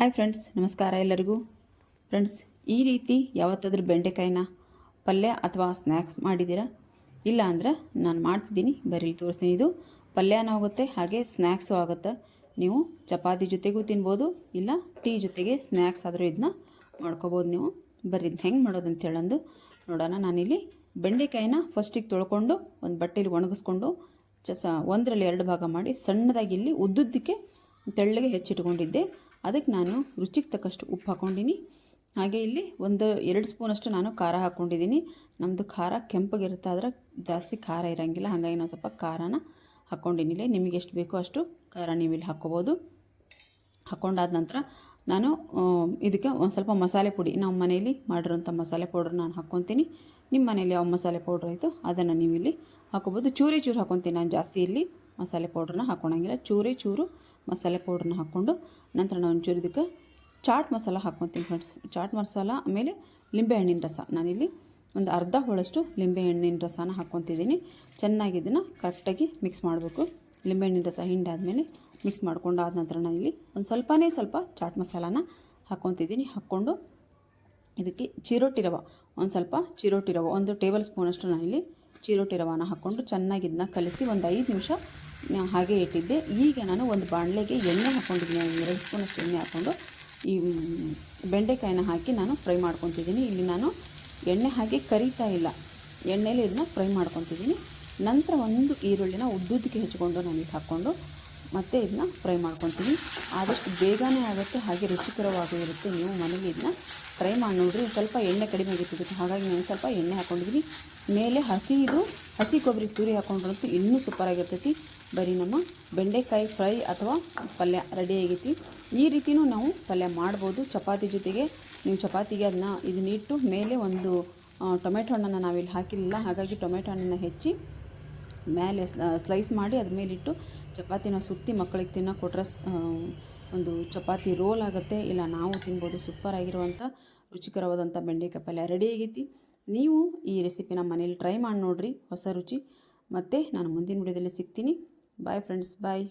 Hi friends ನಮಸ್ಕಾರ ಎಲ್ಲರಿಗೂ. Friends ಈ ರೀತಿ ಯಾವತ್ತಾದ್ರೂ ಬೆಂಡೆಕಾಯಿನ ಪಲ್ಯ ಅಥವಾ ಸ್ನ್ಯಾಕ್ಸ್ ಮಾಡಿದ್ದೀರಾ? ಇಲ್ಲ ಅಂದ್ರೆ ನಾನು ಮಾಡ್ತಿದ್ದೀನಿ ಬರೀಲಿ ತೋರಿಸ್ತೀನಿ. ಇದು ಪಲ್ಯನೂ ಆಗುತ್ತೆ, ಹಾಗೆ ಸ್ನ್ಯಾಕ್ಸು ಆಗುತ್ತೆ. ನೀವು ಚಪಾತಿ ಜೊತೆಗೂ ತಿನ್ಬೋದು, ಇಲ್ಲ ಟೀ ಜೊತೆಗೆ ಸ್ನ್ಯಾಕ್ಸ್ ಆದರೂ ಇದನ್ನ ಮಾಡ್ಕೋಬೋದು ನೀವು. ಬರೀ ಇದು ಹೆಂಗೆ ಮಾಡೋದು ಅಂತ ಹೇಳಂದು ನೋಡೋಣ. ನಾನಿಲ್ಲಿ ಬೆಂಡೆಕಾಯಿನ ಫಸ್ಟಿಗೆ ತೊಳ್ಕೊಂಡು ಒಂದು ಬಟ್ಟೆಲಿ ಒಣಗಿಸ್ಕೊಂಡು ಚ ಒಂದರಲ್ಲಿ ಎರಡು ಭಾಗ ಮಾಡಿ ಸಣ್ಣದಾಗಿ ಇಲ್ಲಿ ಉದ್ದುದ್ದಕ್ಕೆ ತೆಳ್ಳಗೆ ಹೆಚ್ಚಿಟ್ಕೊಂಡಿದ್ದೆ. ಅದಕ್ಕೆ ನಾನು ರುಚಿಗೆ ತಕ್ಕಷ್ಟು ಉಪ್ಪು ಹಾಕ್ಕೊಂಡಿನಿ. ಹಾಗೆ ಇಲ್ಲಿ ಒಂದು ಎರಡು ಸ್ಪೂನಷ್ಟು ನಾನು ಖಾರ ಹಾಕ್ಕೊಂಡಿದ್ದೀನಿ ನಮ್ಮದು ಖಾರ ಕೆಂಪಗಿರುತ್ತೆ, ಆದರೆ ಜಾಸ್ತಿ ಖಾರ ಇರೋಂಗಿಲ್ಲ. ಹಾಗಾಗಿ ನಾನು ಸ್ವಲ್ಪ ಖಾರನ ಹಾಕ್ಕೊಂಡಿನಿ. ಇಲ್ಲಿ ನಿಮಗೆ ಎಷ್ಟು ಬೇಕೋ ಅಷ್ಟು ಖಾರ ನೀವು ಇಲ್ಲಿ ಹಾಕ್ಕೋಬೋದು. ಹಾಕ್ಕೊಂಡಾದ ನಂತರ ನಾನು ಇದಕ್ಕೆ ಒಂದು ಸ್ವಲ್ಪ ಮಸಾಲೆ ಪುಡಿ. ನಮ್ಮ ಮನೆಯಲ್ಲಿ ಮಾಡಿರೋಂಥ ಮಸಾಲೆ ಪೌಡ್ರ್ ನಾನು ಹಾಕ್ಕೊತೀನಿ. ನಿಮ್ಮ ಮನೇಲಿ ಯಾವ ಮಸಾಲೆ ಪೌಡ್ರ್ ಆಯಿತು ಅದನ್ನು ನೀವು ಇಲ್ಲಿ ಹಾಕ್ಕೋಬೋದು. ಚೂರಿ ಚೂರು ಹಾಕ್ಕೊತೀನಿ ನಾನು ಜಾಸ್ತಿ ಇಲ್ಲಿ. ಮಸಾಲೆ ಪೌಡ್ರನ್ನ ಹಾಕ್ಕೊಳಂಗಿಲ್ಲ ಚೂರೇ ಚೂರು ಮಸಾಲೆ ಪೌಡ್ರನ್ನ ಹಾಕ್ಕೊಂಡು ನಂತರ ನಾನು ಒಂಚೂರು ಇದಕ್ಕೆ ಚಾಟ್ ಮಸಾಲ ಹಾಕ್ಕೊತೀನಿ ಫ್ರೆಂಡ್ಸ್ ಚಾಟ್ ಮಸಾಲ ಆಮೇಲೆ ಲಿಂಬೆಹಣ್ಣಿನ ರಸ. ನಾನಿಲ್ಲಿ ಒಂದು ಅರ್ಧ ಹೋಳಷ್ಟು ಲಿಂಬೆಹಣ್ಣಿನ ರಸನ ಹಾಕ್ಕೊತಿದ್ದೀನಿ ಚೆನ್ನಾಗಿ ಇದನ್ನು ಕರೆಕ್ಟಾಗಿ ಮಿಕ್ಸ್ ಮಾಡಬೇಕು. ಲಿಂಬೆಹಣ್ಣಿನ ರಸ ಹಿಂಡಾದಮೇಲೆ ಮಿಕ್ಸ್ ಮಾಡ್ಕೊಂಡು ಆದ ನಂತರ ನಾನಿಲ್ಲಿ ಒಂದು ಸ್ವಲ್ಪನೇ ಸ್ವಲ್ಪ ಚಾಟ್ ಮಸಾಲಾನ ಹಾಕ್ಕೊತಿದ್ದೀನಿ ಹಾಕ್ಕೊಂಡು ಇದಕ್ಕೆ ಚಿರೋಟಿ ರವ. ಒಂದು ಸ್ವಲ್ಪ ಚಿರೋಟಿ ರವ. ಒಂದು ಟೇಬಲ್ ಸ್ಪೂನಷ್ಟು ನಾನಿಲ್ಲಿ ಚಿರೋಟಿ ರವಾನ ಹಾಕ್ಕೊಂಡು ಚೆನ್ನಾಗಿ ಇದನ್ನ ಕಲಿಸಿ ಒಂದು ಐದು ನಿಮಿಷ ಹಾಗೆ ಇಟ್ಟಿದ್ದೆ. ಈಗ ನಾನು ಒಂದು ಬಾಣಲೆಗೆ ಎಣ್ಣೆ ಹಾಕ್ಕೊಂಡಿದ್ದೀನಿ ಎರಡು ಸ್ಪೂನಷ್ಟು ಎಣ್ಣೆ ಹಾಕ್ಕೊಂಡು ಈ ಬೆಂಡೆಕಾಯಿನ ಹಾಕಿ ನಾನು ಫ್ರೈ ಮಾಡ್ಕೊತಿದ್ದೀನಿ. ಇಲ್ಲಿ ನಾನು ಎಣ್ಣೆ ಹಾಕಿ ಕರಿತಾ ಇಲ್ಲ. ಎಣ್ಣೆಲಿ ಇದನ್ನ ಫ್ರೈ ಮಾಡ್ಕೊತಿದ್ದೀನಿ. ನಂತರ ಒಂದು ಈರುಳ್ಳಿನ ಉದ್ದುದ್ದಕ್ಕೆ ಹೆಚ್ಕೊಂಡು ನಾನು ಇಲ್ಲಿ ಹಾಕ್ಕೊಂಡು ಮತ್ತೆ ಇದನ್ನ ಫ್ರೈ ಮಾಡ್ಕೊತೀನಿ ಆದಷ್ಟು ಬೇಗನೆ ಆಗುತ್ತೆ, ಹಾಗೆ ರುಚಿಕರವಾಗೂ ಇರುತ್ತೆ ನೀವು ಮನೇಲಿ ಇದನ್ನ ಫ್ರೈ ಮಾಡಿ ನೋಡಿರಿ ಸ್ವಲ್ಪ ಎಣ್ಣೆ ಕಡಿಮೆ ಆಗಿರ್ತದೆ ಹಾಗಾಗಿ ನಾನು ಸ್ವಲ್ಪ ಎಣ್ಣೆ ಹಾಕ್ಕೊಂಡಿದ್ದೀನಿ ಮೇಲೆ ಹಸಿ ಇದು, ಹಸಿ ಕೊಬ್ಬರಿ ತುರಿ ಹಾಕ್ಕೊಂಡ್ರಂತೂ ಇನ್ನೂ ಸೂಪರಾಗಿರ್ತೈತಿ. ಬರೀ ನಮ್ಮ ಬೆಂಡೆಕಾಯಿ ಫ್ರೈ ಅಥವಾ ಪಲ್ಯ ರೆಡಿ ಆಗೈತಿ. ಈ ರೀತಿಯೂ ನಾವು ಪಲ್ಯ ಮಾಡ್ಬೋದು. ಚಪಾತಿ ಜೊತೆಗೆ ನೀವು ಚಪಾತಿಗೆ ಅದನ್ನ ಇದನ್ನಿಟ್ಟು ಮೇಲೆ ಒಂದು ಟೊಮೆಟೊ ಹಣ್ಣನ್ನು ನಾವಿಲ್ಲಿ ಹಾಕಿರಲಿಲ್ಲ ಹಾಗಾಗಿ ಟೊಮೆಟೊ ಹಣ್ಣನ್ನು ಹೆಚ್ಚಿ ಮೇಲೆ ಸ್ಲೈಸ್ ಮಾಡಿ ಅದ್ರ ಮೇಲಿಟ್ಟು ಚಪಾತಿನ ಸುತ್ತಿ ಮಕ್ಕಳಿಗೆ ತಿನ್ನೋ ಕೊಟ್ಟರೆ ಒಂದು ಚಪಾತಿ ರೋಲ್ ಆಗುತ್ತೆ. ಇಲ್ಲ ನಾವು ತಿನ್ಬೋದು. ಸೂಪರ್ ಆಗಿರುವಂಥ ರುಚಿಕರವಾದಂಥ ಬೆಂಡೆಕಾಯಿ ಪಲ್ಯ ರೆಡಿ ಆಗೈತಿ. ನೀವು ಈ ರೆಸಿಪಿನ ಮನೇಲಿ ಟ್ರೈ ಮಾಡಿ ನೋಡಿರಿ. ಹೊಸ ರುಚಿ. ಮತ್ತು ನಾನು ಮುಂದಿನ ವಿಡಿಯೋದಲ್ಲಿ ಸಿಗ್ತೀನಿ. Bye friends bye